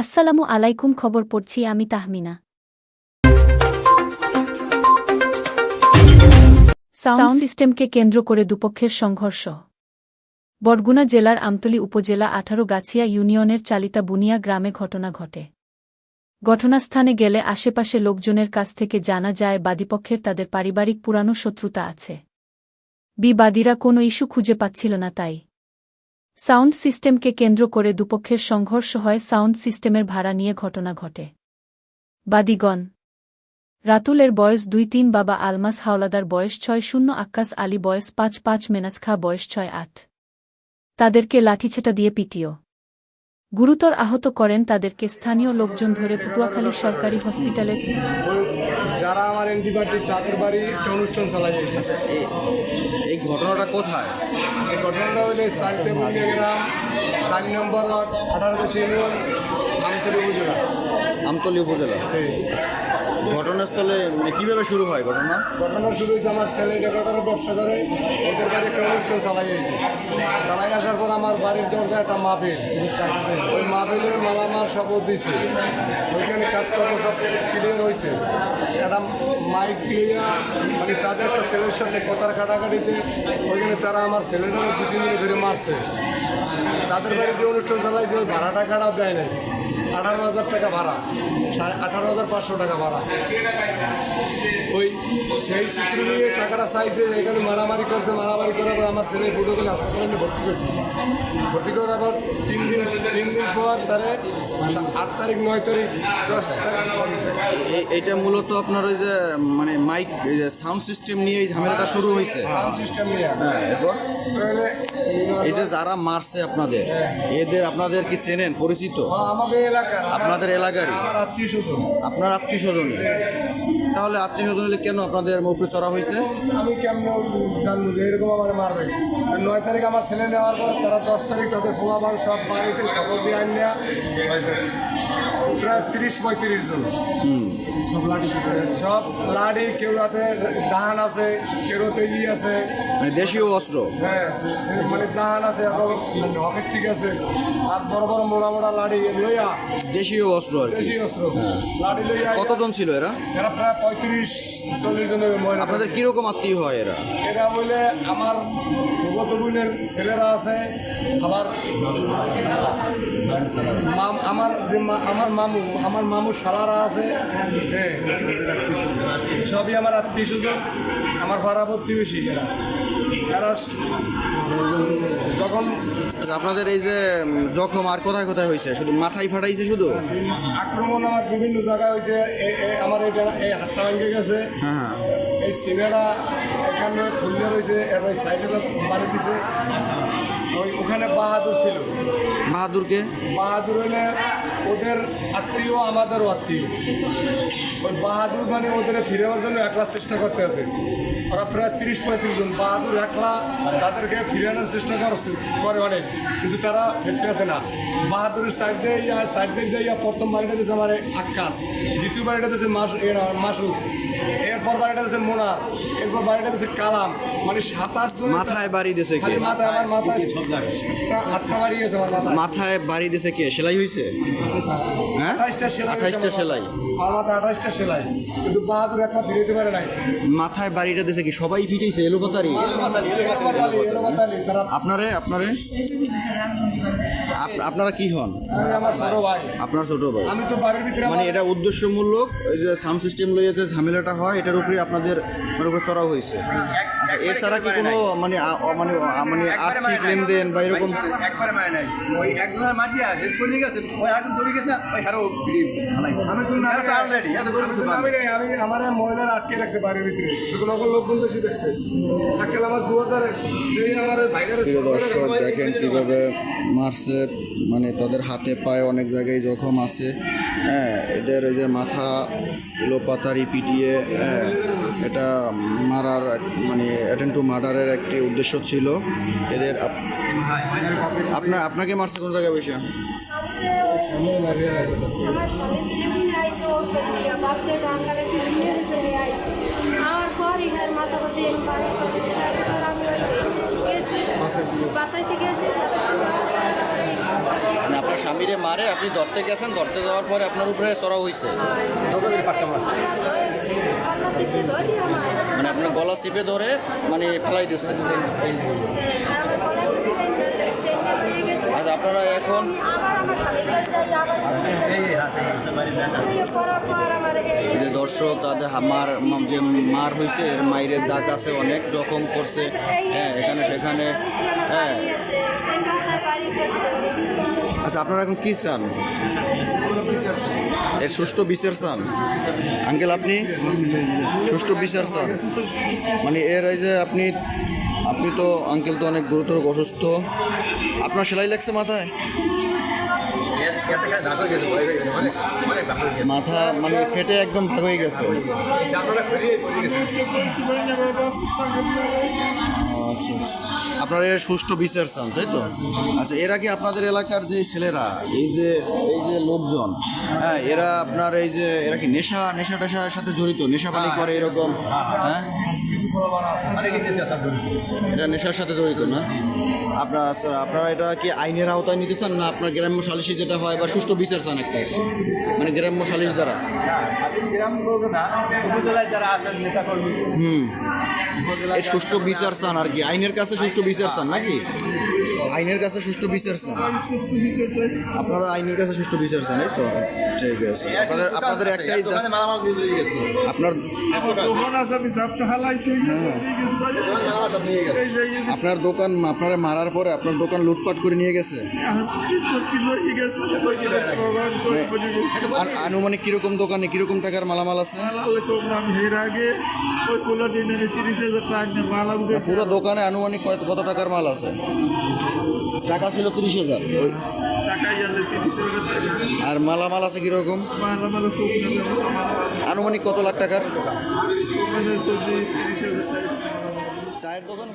আসসালামু আলাইকুম খবর পড়ছি আমি তাহমিনা। সাউন্ড সিস্টেমকে কেন্দ্র করে দুপক্ষের সংঘর্ষ। বরগুনা জেলার আমতলী উপজেলা আঠারো গাছিয়া ইউনিয়নের চালিতা বুনিয়া গ্রামে ঘটনা ঘটে। ঘটনাস্থানে গেলে আশেপাশে লোকজনের কাছ থেকে জানা যায় বাদীপক্ষের তাদের পারিবারিক পুরানো শত্রুতা আছে। বিবাদীরা কোনো ইস্যু খুঁজে পাচ্ছিল না তাই। সাউন্ড সিস্টেমকে কেন্দ্র করে দুপক্ষের সংঘর্ষ হয়, সাউন্ড সিস্টেমের ভাড়া নিয়ে ঘটনা ঘটে। বাদিগণ। রাতুলের বয়স দুই তিন, বাবা আলমাস হাওলাদার বয়স ছয় শূন্য, আক্কাস আলী বয়স পাঁচ পাঁচ মেনাজ খা বয়স ছয় আট। তাদেরকে লাঠিছেটা দিয়ে পিটিও। গুরুতর আহত করেন তাদেরকে স্থানীয় লোকজন ধরে পটুয়াখালী সরকারি হসপিটালে যারা আমার অ্যান্টিবায়োটিক তাদের বাড়ি অনুষ্ঠান চালাই আচ্ছা এই ঘটনাটা কোথায়? এই ঘটনাটা হলে চারটে গ্রাম চার নম্বর ওয়ার্ড আঠারো কাছে আমতলি উপজেলা। আমতলি উপজেলা। এই ঘটনাস্থলে মানে কীভাবে শুরু হয় ঘটনা? ঘটনা শুরু হয়েছে, আমার ছেলে ডেকাটার ব্যবসা ধরে, ওদের বাড়ি একটা অনুষ্ঠান চালাইছে চালাই আসার পর আমার বাড়ির দরজা একটা মাহফিল, ওই মাহফিলের মালামাল সব দিছে। ওইখানে কাজকর্ম সব ক্লিয়ার হয়েছে একটা মাইক ক্লিয়ার মানে তাদের একটা ছেলের সাথে কথার কাটাকাটিতে ওইখানে তারা আমার ছেলেটাকে দু তিন ধরে মারছে। তাদের বাড়ি যে অনুষ্ঠান চালাইছে, ওই ভাড়া টাকাটা দেয় নাই। আঠারো হাজার টাকা ভাড়া সাড়ে আঠারো হাজার পাঁচশো টাকা ভাড়া। ওই সেই সূত্র নিয়ে টাকাটা চাইছে এখানে মারামারি করছে মারামারি করার পর আমার ছেলে ফুটবল হাসপাতালে ভর্তি করছে। ভর্তি করার পর তিন দিন তিন দিন পর তারে আট তারিখ নয় তারিখ দশ তারিখ এইটা মূলত আপনার ওই যে মানে মাইক সাউন্ড সিস্টেম নিয়ে এই ঝামেলাটা শুরু হয়েছে? সাউন্ড সিস্টেম নিয়ে। এরপর? তাহলে এই যে যারা মারছে আপনাদের এদের আপনাদের কি চেনেন পরিচিত? আমাদের এলাকার। আপনাদের এলাকারই? আপনার আত্মীয় স্বজন? তাহলে আত্মীয় স্বজন কেন আপনাদের মুখে চড়া হয়েছে? আমি কেমন জানব যে এরকম আমার মারবে নয় তারিখ আমার ছেলে নেওয়ার পর তারা দশ তারিখ তাদের পোলাবান সব বাড়িতে খবর দিয়ে আনিয়া প্রায় তিরিশ পঁয়ত্রিশ জন। সব লাঠি কেউ রাতে দাহান আছে কেউ রাতে ই আছে। মানে দেশীয় অস্ত্র? হ্যাঁ মানে দাহান আছে এবং হকিস্টিক আছে। আর বড় বড় মোড়া মোড়া লাঠি লইয়া দেশীয় অস্ত্র দেশীয় অস্ত্র। লাঠি লইয়া কতজন ছিল এরা? এরা প্রায় পঁয়ত্রিশ চল্লিশ জনের মহিলা আপনাদের কীরকম আত্মীয় হয় এরা? এরা বলে আমার ভগত বোনের ছেলেরা আছে আবার মাম- আমার যে আমার মামু আমার মামু শালারা আছে। হ্যাঁ সবই আমার আত্মীয় স্বজন আমার ভাড়া প্রতিবেশী এরা। এরা আচ্ছা, আপনাদের এই যে জখম আর কোথায় কোথায় হয়েছে? শুধু মাথায় ফাটাইছে শুধু? আক্রমণ আমার বিভিন্ন জায়গায় হয়েছে। আমার এটা এই হাতটা ভেঙে গেছে। হ্যাঁ হ্যাঁ। এই সিনেরা এখানে খুললে রয়েছে ওই সাইডে বাড়ি দিছে। ওই ওখানে বাহাদুর ছিল। বাহাদুরকে? বাহাদুর হলে ওদের আত্মীয় আমাদেরও আত্মীয়। ওই বাহাদুর মানে ওদের ফিরেবার জন্য একলা চেষ্টা করতে আছে। ওরা প্রায় তিরিশ পঁয়ত্রিশ জন বাহাদুর একলা তাদেরকে ফিরানোর চেষ্টা করছে, করে অনেক। কিন্তু তারা ফিরতে আছে না। বাহাদুরের সাইড দিয়ে ইয়া সাইড দিয়ে যাইয়া প্রথম বাড়িটা দিয়েছে আমার আকাশ দ্বিতীয় বাড়িটা দিয়েছে মাসু এরপর বাড়িটা দিয়েছে মোনা এরপর বাড়িটা দিয়েছে কালাম। মানে সাত আট মাথায় বাড়ি দিছে কে? মাথায় আমার মাথায় বাড়ি গেছে আমার মাথায়। মাথায় বাড়ি দিছে কে? সেলাই হয়েছে হ্যাঁ? সেলাই আঠাইশটা সেলাই। আমার মাথায় সেলাই। কিন্তু বাহাদুর একটা ফিরেতে পারে নাই। মাথায় বাড়িটা দিছে কি? সবাই ফিটেছে এলোপাতারি আপনারে আপনারে? আপনারা কি হন? আপনার ছোট ভাই। আমি তো বাড়ির ভিতরে মানে এটা উদ্দেশ্যমূলক ওই যে সাউন্ড সিস্টেম লইয়ে যে ঝামেলাটা হয় এটার উপরে আপনাদের উপর চড়া হয়েছে আচ্ছা, এছাড়া কি কোনো মানে মানে মানে আর্থিক লেনদেন বা এরকম একবারে মানে নাই। ওই একজনের মাটি আছে করে গেছে ওই এখন ধরে গেছে না ওই হারো আমি তো না অলরেডি এত করে আমি নাই, আমি আমার মহিলার আটকে রাখছে বাড়ির ভিতরে। ওখানে লোকজন বেশি দেখছে। আজকাল আমার দুয়ারে আমার ভাইদের প্রিয় দর্শক দেখেন কীভাবে মারছে। মানে তাদের হাতে পায়ে অনেক জায়গায় জখম আছে। হ্যাঁ এদের এই যে মাথা এলোপাতারি পিটিয়ে হ্যাঁ এটা মারার মানে অ্যাটেন্ড টু মার্ডারের একটি উদ্দেশ্য ছিল। এদের আপনার, আপনাকে মারছে কোন জায়গায় বসে? আমার স্বামী স্বামীরে মারে, আপনি ধরতে গেছেন, ধরতে যাওয়ার পরে আপনার উপরে চড়া হয়েছে মানে আপনার গলা চিপে ধরে মানে ফেলাই দিচ্ছে আর আচ্ছা আপনারা এখন যে দর্শক, তাদের মার যে মার হয়েছে এর মায়ের দাগ আছে অনেক, জখম করছে। হ্যাঁ এখানে সেখানে হ্যাঁ। আচ্ছা আপনারা এখন কি চান? এর সুষ্ঠু বিচার চান? আঙ্কেল, আপনি? সুষ্ঠু বিচার চান? মানে এর এই যে আপনি আপনি তো, আঙ্কেল তো অনেক গুরুতর অসুস্থ। আপনার সেলাই লাগছে মাথায়? মাথা মানে ফেটে একদম ভাগ হয়ে গেছে। আচ্ছা আচ্ছা। আপনারা এর সুষ্ঠু বিচার চান, তাই তো? আচ্ছা এরা কি আপনাদের এলাকার যে ছেলেরা, এই যে এই যে লোকজন হ্যাঁ এরা আপনার এই যে, এরা কি নেশা নেশা টেশার সাথে জড়িত? নেশাপানি করে এরকম হ্যাঁ। এটা নেশার সাথে জড়িত না? আপনার আচ্ছা আপনারা এটা কি আইনের আওতায় নিতে চান না আপনার গ্রাম্য সালিশি যেটা হয়? বা সুষ্ঠু বিচার চান একটা। মানে গ্রাম্য সালিশ দ্বারা। যারা হুম সুষ্ঠু বিচার চান আর কি। আইনের কাছে সুষ্ঠু বিচার চান নাকি? আইনের কাছে সুষ্ঠু বিচার চান? আপনারা আইনের কাছে সুষ্ঠু বিচার চান এই তো? ঠিক আছে। আপনাদের আপনাদের একটাই দিয়ে দিয়ে গেছে। আপনার দোকান আছে আমি ঝাপটা হালাই চলে গেছি ভাই। মালামাল সব নিয়ে গেছে। এই যে এই যে। আপনার দোকান আপনারা মারার পরে আপনার দোকান লুটপাট করে নিয়ে গেছে? চটকি লই গেছে ওই যে বাবা তোর করিব আর আনুমানিক কীরকম দোকানে কীরকম টাকার মালামাল আছে? পুরো দোকানে আনুমানিক কত টাকার মাল আছে? টাকা ছিল তিরিশ হাজার। আর মালামাল আছে কীরকম? আনুমানিক কত লাখ টাকার? চায়ের দোকান?